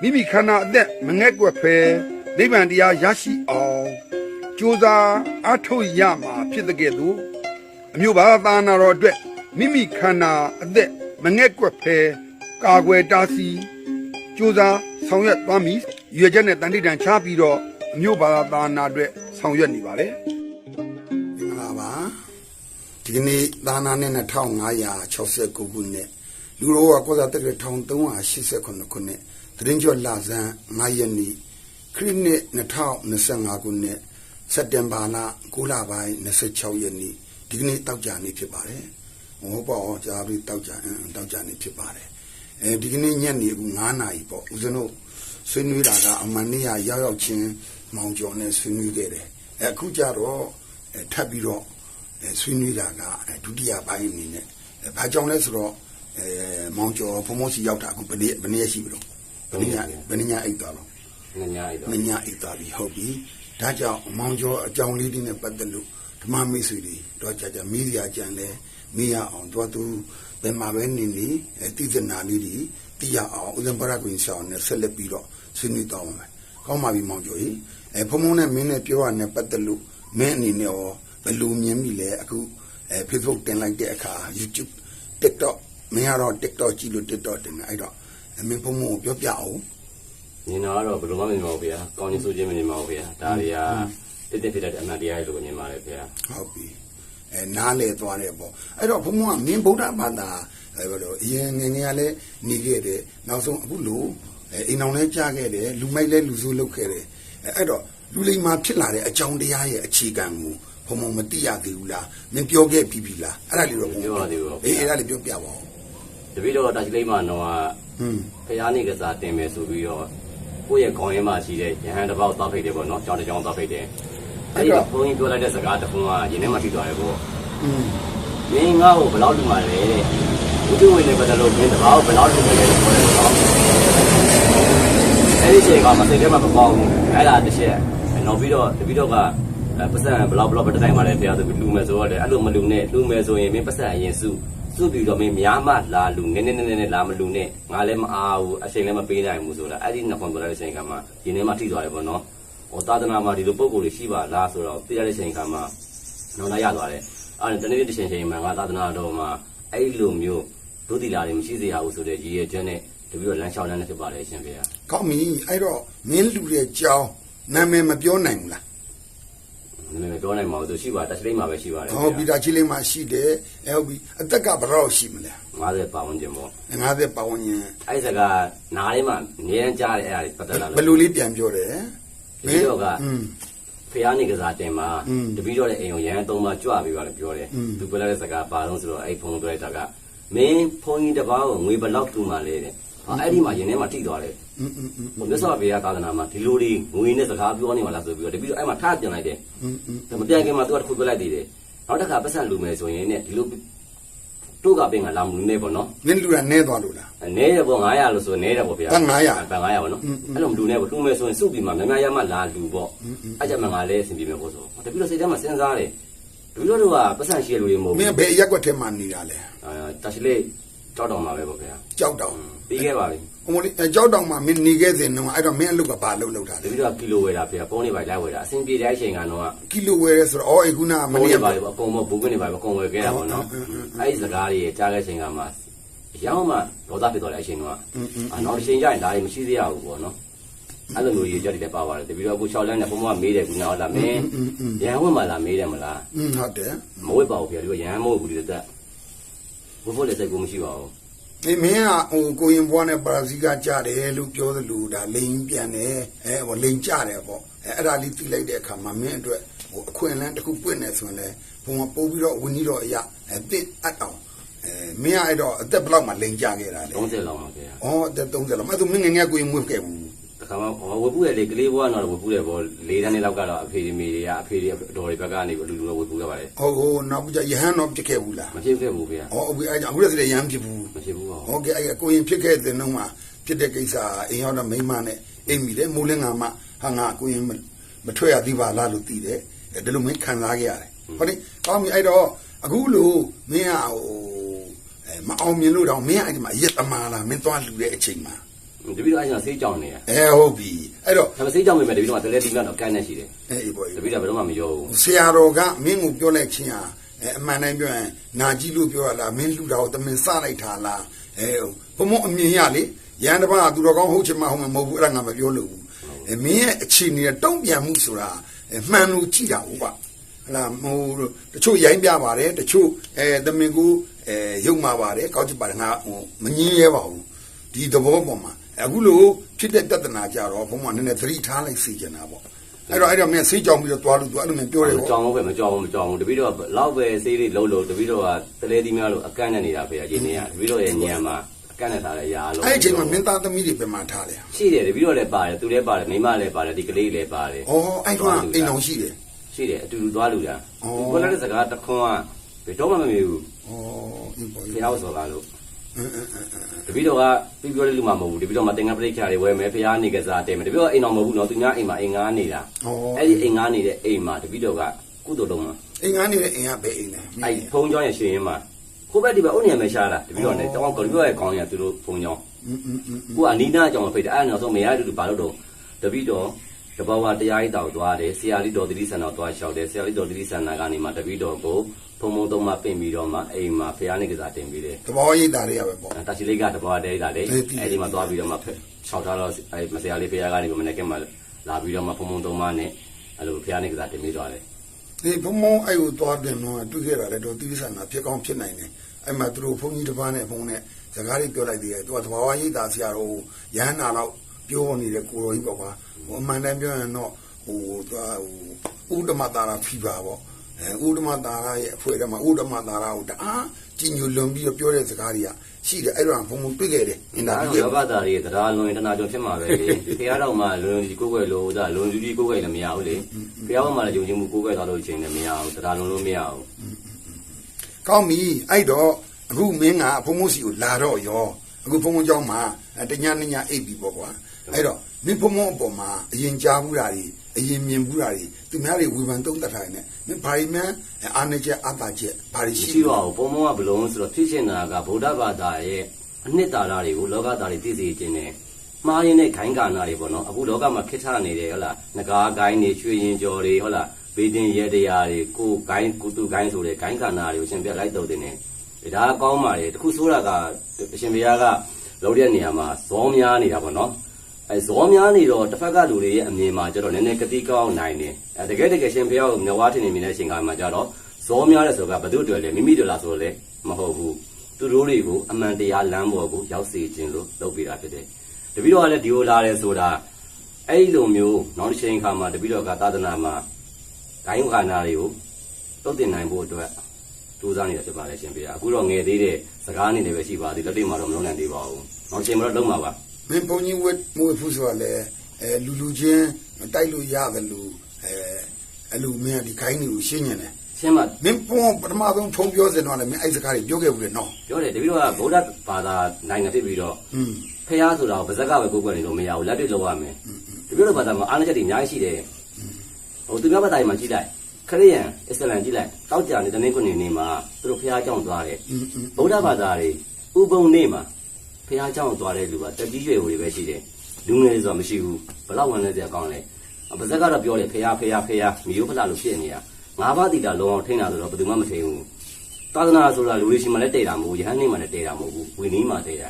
မိမိခန္ဓာအသက်မငဲ့ကွက်ဖဲနိဗ္ဗာန်တရားရရှိအောင်ကြိုးစားအားထုတ်ရမှာဖြစ်တဲ့ကဲ့သို့အမျိုးဘာသာနာတော်အတွက်မိမိခန္ဓာအသက်မငဲ့ကွက်ဖဲကာကွယ်တားဆီးကြိုးစားဆောင်ရွက်သွားမည်ရွေချက်နဲ့တန်တိတန်ချပြီးတော့အမျိုးဘာသာနာအတွက်ဆောင်ရွက်နေပါလေမင်္ဂလာပါဒီကနေ့သာနာနဲ့2569ခုနှစ်လူတော်ကကောဇာတက်တဲ့1389ခုနှစ် သတင်းကျော်လာဇန်9ရက်နေ့ခရစ်နှစ်2025ခုနှစ်စက်တင်ဘာလ9လပိုင်း26ရက်နေ့ဒီကနေ့တောက်ကြနေ့ဖြစ်ပါတယ်။ဟောပေါ့ကြာပြီးတောက်ကြအင်းတောက်ကြနေ့ဖြစ်ပါတယ်။အဲဒီကနေ့ညနေအခု9နာရီပေါ့ဦးဇင်းတို့ဆွေးနွေးတာကအမန်နီယာရောက်ရောက်ချင်းမောင်ကျော်နဲ့ဆွေးနွေးခဲ့တယ်။အဲအခုကြတော့အဲထပ်ပြီးတော့အဲဆွေးနွေးတာကအဲဒုတိယပိုင်းအနေနဲ့အဲဘာကြောင့်လဲဆိုတော့အဲမောင်ကျော်ဖုံဖုံစီရောက်တာအခုဘယ်နေ့ဘယ်နေ့ရှိပြီလို့ ဘယ်နည်းဘယ်နည်းအိတ်သွားလို့ငညာရတော့မညာအိတ်သွားပြီဟုတ်ပြီဒါကြောင့်မောင်ကျော်အကြောင်းလေးတွေနဲ့ပတ်သက်လို့ဓမ္မမိတ်ဆွေတွေတော့ကြာကြာမိစရာကြံလဲမိရအောင်တော့သူဘယ်မှာပဲနေနေအဲတိကျနာလေးတွေသိရအောင်ဥဒ္ဒပရကွင်ဆောင်နဲ့ဆက်လက်ပြီးတော့ဆွေးနွေးတော့မယ်ကောင်းပါပြီမောင်ကျော်ကြီးအဲဖုံဖုံနဲ့မင်းနဲ့ပြောရတဲ့ပတ်သက်လို့မင်းအနေနဲ့ရောဘယ်လိုမြင်မိလဲအခုအဲ Facebook တင်လိုက်တဲ့အခါ YouTube TikTok မင်းကတော့ TikTok ကြည့်လို့ TikTok တင်တယ်အဲ့တော့ အမင်းဖုံဖုံကိုပြောပြအောင်ညင်တော့တော့ဘယ်လိုမှမမြင်ပါဘူးဗျာကောင်းကြီးဆိုခြင်းမမြင်ပါဘူးဗျာဒါတွေကတစ်တစ်ဖြစ်တဲ့အမှန်တရားလို့မြင်ပါတယ်ဗျာဟုတ်ပြီအဲနားလေသွားတယ်ပေါ့အဲ့တော့ဘုံဘုံကမင်းဗုဒ္ဓဘာသာအဲဘယ်လိုအရင်ငယ်ငယ်ကလည်းနေခဲ့တယ်နောက်ဆုံးအခုလို့အဲအိမ်အောင်လည်းကြားခဲ့တယ်လူမိုက်လည်းလူဆိုးလုပ်ခဲ့တယ်အဲအဲ့တော့လူလိမ္မာဖြစ်လာတဲ့အကြောင်းတရားရဲ့အခြေခံကိုဘုံဘုံမသိရသေးဘူးလားမင်းပြောခဲ့ပြီးပြီလားအဲ့ဒါလေးတော့ဘုံအေးအဲ့ဒါလေးပြောပြပါဦး တပည့်တော်တာချိလိမ့်မတော့ဟွန်းဖရားနေကစားတင်မယ်ဆိုပြီးတော့ကိုယ့်ရဲ့ခေါင်းရင်းမှာရှိတဲ့ရဟန်းတစ်ပေါက်သွားဖိတ်တယ်ပေါ့နော်ကြောင်းတစ်ကြောင်းသွားဖိတ်တယ်အဲ့ဒီဘုန်းကြီးပြောလိုက်တဲ့စကားတစ်ခုကယင်းထဲမှာထိသွားတယ်ပေါ့อืมမင်းငါ့ကိုဘယ်လောက်လူမှလဲတဲ့ဘုသူဝင်နေပတ်တယ်လို့မင်းတဘာကိုဘယ်လောက်လူမှလဲလို့ပြောတယ်ပေါ့အဲ့ဒီချိန်ကမစိတ်ထဲမှာမပေါဘူးအဲ့ဒါတစ်ချက်နောက်ပြီးတော့တပည့်တော်ကပတ်စံဘလောက်ဘလောက်ပဲတိုင်ပါလဲဖရားဆိုပြီးလူမယ်ဆိုတော့လေအဲ့လိုမလူနဲ့လူမယ်ဆိုရင်မင်းပတ်စံအရင်စု စုပြီးတော့မင်းများမှလာလူနည်းနည်းနည်းနည်းလာမလူနဲ့ငါလည်းမအားဘူးအချိန်လည်းမပေးနိုင်ဘူးဆိုတာအဲ့ဒီနှစ်ခွန်ပြောလိုက်တဲ့အချိန်ကမှဒီနေ့မှထိသွားတယ်ပေါ့နော်ဟောသာသနာမှာဒီလိုပုံကိုယ်တွေရှိပါလားဆိုတော့သိရတဲ့အချိန်ကမှနောက်လာရသွားတယ်အဲ့ဒါတနေ့တစ်ချိန်ချိန်မှာငါသာသနာတော်မှာအဲ့လိုမျိုးဒုတိလာတွေမရှိစေရဘူးဆိုတဲ့ရည်ရွယ်ချက်နဲ့တပြီးတော့လမ်းလျှောက်လမ်းနဲ့ဖြစ်ပါတယ်ရှင်ဖေဟာကောင်းပြီအဲ့တော့မင်းလူတဲ့ကြောင်းနာမည်မပြောနိုင်ဘူးလား နာမည်ပြောနိုင်မှာဆိုရှိပါတချိလိမ့်မှာပဲရှိပါတယ်ဟုတ်ပြီတချိလိမ့်မှာရှိတယ်အဲဟုတ်ပြီအသက်ကဘယ်တော့ရှိမလဲ50ပါဝင်ခြင်းပေါ့50ပါဝင်ခြင်းအဲ့စကားနားလေးမှာအငြင်းကြားတယ်အဲ့ဒါလေးပတ်သက်လာလို့ဘယ်လိုလေးပြန်ပြောတယ်ဘယ်တော့ကဖះနေကစားတင်မှာတပီတော့လည်းအိမ်ကိုရန်သုံးပါကြွပြီးပါလို့ပြောတယ်သူပြောတဲ့စကားပါလုံးဆိုတော့အဲ့ဖုန်းပြောတဲ့တာကမင်းဖုန်းကြီးတစ်ပါးကိုငွေဘယ်လောက်တူမှလဲတဲ့ အဲ့ဒီမှာရင်ထဲမှာထိသွားတယ် อืมอืมอืม ဘုမြတ်စွာဘုရားသာသနာမှာဒီလိုတွေငွေနဲ့စကားပြောနေမှာလားဆိုပြီးတော့တပည့်တော်အဲ့မှာထားပြန်လိုက်တယ် อืมอืม ဒါမပြန်ခင်မှာသူကတစ်ခုပြောလိုက်သေးတယ်နောက်တစ်ခါပတ်စံလူမယ်ဆိုရင်ねဒီလိုတို့ကပင်ကလာမလူနေပေါ့နော် မင်းလူကနဲသွားလို့လား နဲတယ်ပေါ့900လို့ဆိုနဲတယ်ပေါ့ဗျာ ဘတ်900 ဘတ်900ပေါ့နော်အဲ့လိုမလူနဲ့ပေါ့လူမယ်ဆိုရင်စုပြီးမှများများရမှလာလူပေါ့အဲ့ကြမှာငါလည်းအဆင်ပြေမယ်ပေါ့ဆိုတပည့်တော်စိတ်ထဲမှာစဉ်းစားတယ်တပည့်တော်တို့ကပတ်စံရှိရလူတွေမဟုတ် မင်း ဘူး ဘယ်ရက်ကွက်ထဲမှာနေတာလဲ အာတရှိလေး ကြောက်တော်မှာပဲပေါ့ဗျာကြောက်တောင်ပြီးခဲ့ပါပြီဟိုမလေးအဲကြောက်တောင်မှာမင်းနေခဲ့စဉ်တော့အဲ့တော့မင်းအလုပ်ကဘာလုပ်လုပ်တာတလဲပည့်တော်ကကီလိုဝယ်တာဗျာပုံးနေပါလိုက်ဝယ်တာအဆင်ပြေတဲ့အချိန်ကတော့ကီလိုဝယ်ရဲဆိုတော့အော်အခုနကမပုံးနေ့နေကပါလေပေါ့အကုန်မဘူးကနေပါပဲအကုန်ဝယ်ခဲ့တာပေါ့နော်အဲ့ဒီစကားတွေကြားခဲ့ချိန်ကမှရောင်းမှဒေါသဖြစ်သွားတဲ့အချိန်တော့အာနောက်တစ်ချိန်ကျရင်ဒါတွေမရှိသေးရဘူးပေါ့နော်အဲ့လိုမျိုးကြီးကြက်တယ်ပါပါတယ်တပည့်တော်က6လမ်းနဲ့ဘုံဘကမေးတယ်ကူညာဟုတ်လားမင်းရဟန်းဝင်မလားမေးတယ်မလားอืมဟုတ်တယ်မဝတ်ပါဘူးဗျာဒီကရဟန်းမဟုတ်ဘူးဒီတက် ဘုဖို့လည်းစိတ်ကိုမရှိပါဘူးဒီမင်းကဟိုကိုရင်ဘွားနဲ့ပါရာဇီကကြတယ်လို့ပြောသလိုဒါလိန်ပြန်တယ်အဲဟိုလိန်ကြတယ်ပေါ့အဲအဲ့ဒါလေးသိလိုက်တဲ့အခါမှာမင်းအတွက်ဟိုအခွင့်အလမ်းတစ်ခုပွင့်နေဆိုရင်လေဘုံကပို့ပြီးတော့ဝင်ကြီးတော့အရာအဲတင့်အပ်အောင်အဲမင်းကအဲ့တော့အသက်ဘယ်လောက်မှလိန်ကြခဲ့တာလဲ30လောက်ပါဗျာဩအသက်30လောက်မအဲ့သူမင်းငယ်ငယ်ကိုရင်မွေးခဲ့ဘူးတ ခါမှဝပူရလေကလေးဘွားတော့ဝပူရဘော၄တန်းလောက်ကတော့အဖေတွေမိတွေကအဖေတွေအတော်တွေဘက်ကနေလူလူဝပူရပါတယ်ဟုတ်ဟုတ်နောက်ပြရဟန်းတော့ဖြစ်ခဲ့ဘူးလားမဖြစ်ခဲ့ဘူးဗျာဟောအခုအဲ့အခုလည်းရဟန်းဖြစ်ဘူးမဖြစ်ဘူးဟောဟုတ်ကဲ့အဲ့ကိုရင်ဖြစ်ခဲ့တဲ့နှုံးမှာဖြစ်တဲ့ကိစ္စအိမ်ရောက်တော့မိမနဲ့အိမ်မိတယ်မိုးလင်းကမှဟာငါကိုရင်မထွက်ရသေးပါလားလို့သိတယ်ဒါလိုမင်းခံစားခဲ့ရတယ်ဟုတ်တယ်ကောင်းပြီအဲ့တော့အခုလို့မင်းကဟိုမအောင်မြင်လို့တော့မင်းအဲ့ဒီမှာရက်သမားလားမင်းသွားလူတဲ့အချိန်မှာ တပည့်တော်အဲ့ဒါဆေးကြောင်နေတာအဲဟုတ်ပြီအဲ့တော့ဒါပေမဲ့ဆေးကြောင်မိမယ်တပည့်တော်ကတလဲတီးကတော့ကန်းနေရှိတယ်အေးဘောတပည့်တော်ဘယ်တော့မှမရောဘူးဆရာတော်ကမင်းကိုပြောလိုက်ချင်းဟာအဲအမှန်တိုင်းပြောရင်နာကြီးလို့ပြောရလားမင်းလူတော်တမင်စလိုက်တာလားအဲဘုံမအမြင်ရလေရန်တပားသူတော်ကောင်းဟုတ်ချင်မှဟုတ်မှာမဟုတ်ဘူးအဲ့ဒါငါမပြောလို့ဘူးအဲမင်းရဲ့အခြေအနေနဲ့တုံ့ပြန်မှုဆိုတာအဲမှန်လို့ကြည့်တာဟုတ်ပါဟလာဟိုတချို့ရိုင်းပြပါတယ်တချို့အဲတမင်ကိုအဲရုပ်မှာပါတယ်ကောက်ချစ်ပါတယ်ငါဟိုမငင်းရဲပါဘူးဒီသဘောပေါ်မှာ အခုလို့ဖြစ်တဲ့တဿနာကြတော့ဘုံမနည်းနည်းသတိထားလိုက်စီကျင်တာပေါ့အဲ့တော့အဲ့တော့မင်းဆေးကြောင်ပြီးတော့သွားလို့သူအဲ့လိုမျိုးပြောတယ်မပေါ့ကြောင်ဘူးပဲမကြောင်ဘူးမကြောင်ဘူးတပည့်တော်ကလောက်ပဲဆေးလေးလုံးလို့တပည့်တော်ကတလဲတီးများလို့အကန့်နဲ့နေတာဖေအရင်နေရတပည့်တော်ရဲ့ညံမှာအကန့်နဲ့ထားတဲ့ရာလို့အဲ့ဒီအချိန်မှာမင်းသားသမီးတွေပြန်မှထားတယ်ရှိတယ်တပည့်တော်လည်းပါတယ်သူလည်းပါတယ်မိမလည်းပါတယ်ဒီကလေးလည်းပါတယ်။အော်အဲ့ကောင်အိမ်တော်ရှိတယ်ရှိတယ်အတူတူသွားလူတာဩကိုလည်းတဲ့စကားတစ်ခွန်းကဘယ်တော့မှမမေဘူး။အော်ဒီပေါ်ဖျားဆော်ကားလို့အင်းအင်းအင်းအင်းတ ပည့်တော်ကပြပြောတဲ့လူမှမဟုတ်ဘူးတပည့်တော်မှသင်္ကန်းပရိခါတွေဝဲမယ်ဖရားနေကစားတယ်မယ်တပည့်တော်အိမ်တော်မဟုတ်ဘူးနော်သူများအိမ်မှာအိမ်ငါးနေတာအဲ့ဒီအိမ်ငါးနေတဲ့အိမ်မှာတပည့်တော်ကကုသိုလ်လုံးမှာအိမ်ငါးနေတဲ့အိမ်ကဘယ်အိမ်လဲအဲ့ဖုံးကျောင်းရဲ့ရှင်ရင်မှာကိုဘက်ဒီဘက်ဥနေမယ်ရှားတာတပည့်တော်နဲ့တောင်းကောတပည့်တော်ရဲ့ကောင်းရသူတို့ဖုံးကျောင်းကိုကအနီးနားကြောင်ဖိတ်တယ်အဲ့နောက်ဆုံးမရတူတူဘာလို့တော့တပည့်တော် တဘောဝတရားကြီးတောက်သွားတယ်ဆရာလေးတော်သတိဆန္ဒသွားလျှောက်တယ်ဆရာလေးတော်သတိဆန္ဒကနေမှတပည့်တော်ကိုဖုံဖုံသုံးမှပင့်ပြီးတော့မှအိမ်မှာဖျားနေကစားတင်ပြီးတယ်သဘောရိပ်တာတွေကပဲပေါ့တာချီလေးကတဘောတဲတာလေအေးပြီးတယ်အဲ့ဒီမှာသွားပြီးတော့မှခြောက်ထားတော့အဲ့မဆရာလေးဖျားကနေမနေ့ကမှလာပြီးတော့မှဖုံဖုံသုံးမှနဲ့အဲ့လိုဖျားနေကစားတင်ပြီးသွားတယ်ဒီဘုံမုံအဲ့ကိုသွားတယ်နော်တွေ့ခဲ့တာလေတော့တိရိစ္ဆာန်ကဖြစ်ကောင်းဖြစ်နိုင်တယ်အဲ့မှာသူတို့ဘုန်းကြီးတစ်ပါးနဲ့ဘုံနဲ့စကားတွေပြောလိုက်သေးတယ်သူကသဘာဝရိပ်တာဆရာတော်ရဟန္တာတော့ ပြောနေတဲ့ကိုတော်ကြီးပေါ့ကွာဟိုအမှန်တမ်းပြောရင်တော့ဟိုသွားဟိုဥဒ္ဓမတာရာဖီပါပေါ့အဲဥဒ္ဓမတာရာရဲ့အဖွဲထဲမှာဥဒ္ဓမတာရာကိုတအားကြီးညိုလွန်ပြီးတော့ပြောတဲ့စကားတွေကရှိတယ်အဲ့တော့ဘုံဘုံတွေ့ခဲ့တယ်အင်တာ ဒါ ဗျူး တော့ယောဂသားတွေတရားလွန်တနာကြုံဖြစ်မှာပဲလေဖျားတော့မှလွန်ကြီးကိုယ်ွယ်လို့ဒါလွန်ကြီးကိုယ်ွယ်လည်းမရဘူးလေဖျားမှလည်းယုံကြည်မှုကိုယ်ွယ်သွားလို့ချိန်လည်းမရဘူးတရားလွန်လို့မရဘူး ကောင်းပြီအဲ့တော့အခုမင်းကဘုံဘုံစီကိုလာတော့ရောအခုဘုံဘုံเจ้าမှာတညနညအိပ်ပြီပေါ့ကွာ အဲ့တော့မင်းဘုံဘုံအပေါ်မှာအရင်ကြားဘူးတာတွေအရင်မြင်ဘူးတာတွေသူများတွေဝေဖန်သုံးသပ်ထားနေမင်းဘာတွေမှအာနေချက်အတာချက်ဘာတွေရှိရှိပါဘူးပုံမှန်ကဘလုံးဆိုတော့ဖြစ်ရှင်တာကဗုဒ္ဓဘာသာရဲ့အနှစ်သာရတွေကိုလောကသားတွေသိစေခြင်းနဲ့မှားရင်းတဲ့ခိုင်းကာနာတွေပေါ့နော်အခုလောကမှာခစ်ထနေတယ်ဟုတ်လားငကားကိုင်းတွေရွှေရင်ကြော်တွေဟုတ်လားဘေးတင်ရဲတရားတွေကိုကိုင်းကုတုကိုင်းဆိုတဲ့ခိုင်းကာနာတွေကိုရှင်ပြလိုက်တော့တင်တယ်ဒါကကောင်းပါလေတခုဆိုးတာကအရှင်ဘုရားကလောက်တဲ့နေရာမှာဇောများနေတာပေါ့နော် အဲဇောများနေတော့တစ်ဖက်ကလူတွေရဲ့အမြင်မှာကျတော့နည်းနည်းကတိကောင်းနိုင်တယ်အဲတကယ်တကယ်ရှင်ဘုရားကိုမျက်ဝါးထင်နေမြင်တဲ့အချိန်ကမှကျတော့ဇောများတဲ့ဆိုကဘယ်သူတွေလဲမိမိတို့လားဆိုတော့လေမဟုတ်ဘူးသူတို့တွေကိုအမှန်တရားလမ်းပေါ်ကိုရောက်စေခြင်းလို့လုပ်ပေးတာဖြစ်တယ်တပည့်တော်ကလည်းဒီလိုလာတယ်ဆိုတာအဲ့ဒီလိုမျိုးနောက်တစ်ချိန်ခါမှာတပည့်တော်ကသာသနာမှာဂိုင်းခန္ဓာတွေကိုတုတ်တင်နိုင်ဖို့အတွက်ကြိုးစားနေတာဖြစ်ပါလေရှင်ပြအခုတော့ငယ်သေးတဲ့စကားအနေနဲ့ပဲရှိပါသေးလက်တွေ့မှာတော့မလုပ်နိုင်သေးပါဘူးနောက်ချိန်မှာတော့လုံးပါပါ မင်းဘုံကြီးဝတ်မွေဖူးဆိုတာလေအဲလူလူချင်းတိုက်လို့ရတယ်လို့အဲအဲ့လိုမင်းကဒီခိုင်းတွေကိုရှင်းညင်တယ်ရှင်းပါမင်းဘုံပထမဆုံးထုံပြောစင်တော့လေမင်းအဲ့စကားတွေပြောခဲ့ဘူးလေနော်ပြောတယ်တပည့်တော်ကဗုဒ္ဓဘာသာနိုင်ငံဖြစ်ပြီးတော့ဖះဆိုတာဗဇက်ကပဲကိုယ်ကွယ်နေလို့မရဘူးလက်တွေ့လောက်ရမယ်တပည့်တော်ဘာသာမှာအားနည်းချက်တွေအများကြီးရှိတယ်ဟိုသူများဘာသာတွေမှာကြည့်လိုက်ခရိယန်အစ္စလမ်ကြည့်လိုက်တောက်ကြနေတဲ့နေ့ခုနေနေမှာသူတို့ဖះအကြောင်းသွားတယ်ဗုဒ္ဓဘာသာတွေဥပုံနေ့မှာ ဖះเจ้าသွားတဲ့လူကတတိရွယ်ဝေပဲရှိတယ်လူငယ်တွေဆိုတာမရှိဘူးဘလောက်ဝင်လဲစရာကောင်းလဲဗဇက်ကတော့ပြောတယ်ဖះဖះဖះမျိုးဖလာလို့ဖြစ်နေတာငါးပါးတိတာလုံးအောင်ထိန်းတာဆိုတော့ဘယ်သူမှမထိန်းဘူးသာသနာဆိုတာလူတွေရှိမှလည်းတည်တာမဟုတ်ဘူးယဟန်နေမှလည်းတည်တာမဟုတ်ဘူးဝိနည်းမှတည်တာ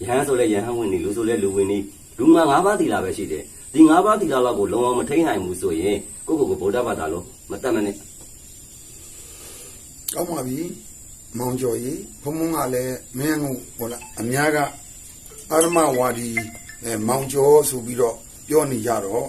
ယဟန်ဆိုလဲယဟန်ဝင်နေလူဆိုလဲလူဝင်နေလူမှာ၅ပါးသီလပဲရှိတယ်ဒီ၅ပါးသီလလောက်ကိုလုံးဝမထိန်နိုင်ဘူးဆိုရင်ကိုယ့်ကိုယ်ကိုဗုဒ္ဓဘာသာလို့မတတ်မနဲ့ ကောင်းပါပြီ မောင်ကျော်ကြီးဘုံဘုံကလည်းမင်းကဟိုလားအများကအာရမဝါဒီအဲမောင်ကျော်ဆိုပြီးတော့ပြောနေကြတော့